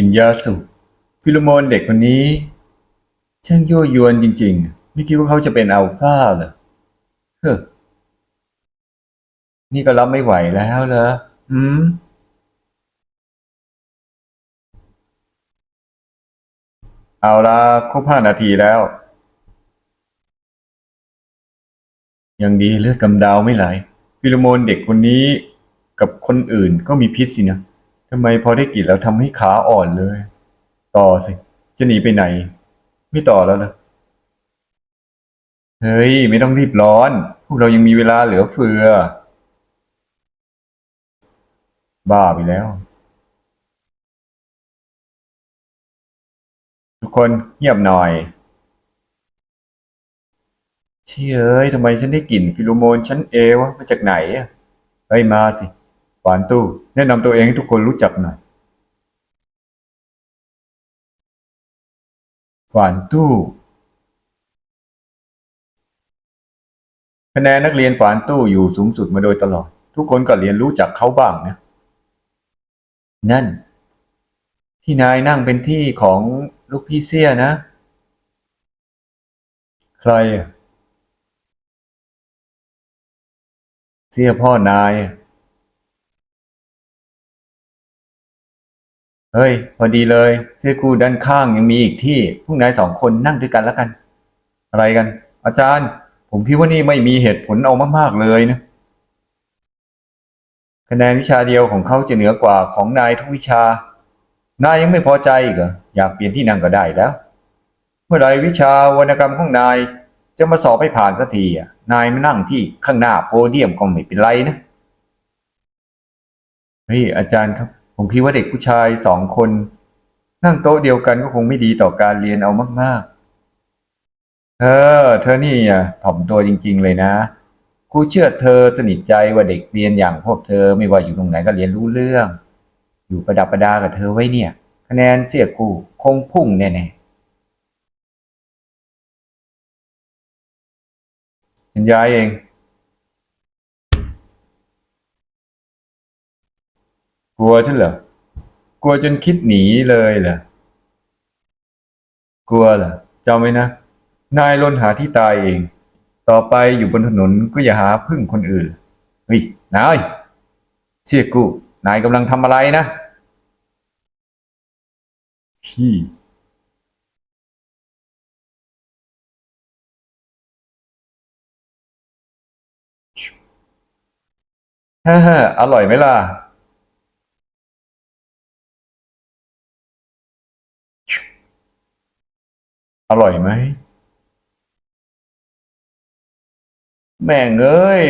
กินยาสูบฟิโลโมนเด็กคนนี้ ช่างยั่วยวนจริง ๆ ไม่คิดว่าเขาจะเป็นอัลฟาเหรอเฮ้อนี่ก็รับไม่ไหวแล้วเหรออืมเอาละครบห้านาทีแล้ว ยังดีเลือดกำเดาไม่ไหลฟิโลโมนเด็กคนนี้กับคนอื่นก็มีพิษสินะ ทำไมพอได้กลิ่นแล้วทำให้ขาอ่อนเลย ต่อสิ จะหนีไปไหน ไม่ต่อแล้วเหรอเฮ้ย ไม่ต้องรีบร้อน พวกเรายังมีเวลาเหลือเฟือ บ้าไปแล้ว ทุกคนเงียบหน่อยเชี่ยเอ้ยทำไมฉันได้กลิ่นฟิโลโมนชั้นเอวะมาจากไหนอะเฮ้ยมาสิ ฝานตู้ แนะนำตัวเองให้ทุกคนรู้จักหน่อยฝานตู้คะแนนนักเรียนฝานตู้อยู่สูงสุดมาโดยตลอด ทุกคนก็เรียนรู้จักเขาบ้างนะ นั่น ที่นายนั่งเป็นที่ของลูกพี่เสียนะ ใคร เสียพ่อนาย เฮ้ย พอดีเลยเสียกูด้านข้างยังมีอีกที่พวกนายสองคนนั่งด้วยกันแล้วกัน อะไรกัน อาจารย์ ผมคิดว่านี่ไม่มีเหตุผลเอามากๆเลยนะคะแนนวิชาเดียวของเขาจะเหนือกว่าของนายทุกวิชานายยังไม่พอใจอีกเหรออยากเปลี่ยนที่นั่งก็ได้แล้ว เมื่อไรวิชาวรรณกรรมของนายจะมาสอบให้ผ่านสักทีอะนายมานั่งที่ข้างหน้าโพเดียมก็ไม่เป็นไรนะเฮ้ยอาจารย์ครับ ผมคิดว่าเด็กผู้ชายสองคน นั่งโต๊ะเดียวกันก็คงไม่ดีต่อการเรียนเอามากๆเออเธอนี่อะถ่อมตัวจริง ๆ เลยนะครูเชื่อเธอสนิทใจว่าเด็กเรียนอย่างพวกเธอไม่ว่าอยู่ตรงไหนก็เรียนรู้เรื่อง อยู่ประดับประดากับเธอไว้เนี่ย คะแนนเสียกูคงพุ่งแน่ๆฉันย้ายเอง กลัวฉันเหรอกลัวจนคิดหนีเลยเหรอกลัวเหรอจำไว้นะ นายล้นหาที่ตายเอง ต่อไปอยู่บนถนนก็อย่าหาพึ่งคนอื่นเฮ้ยนายเชี่ยกูนายกำลังทำอะไรนะพี่ฮ่าฮ่าอร่อยไหมล่ะ อร่อยไหม แม่งเอ้ย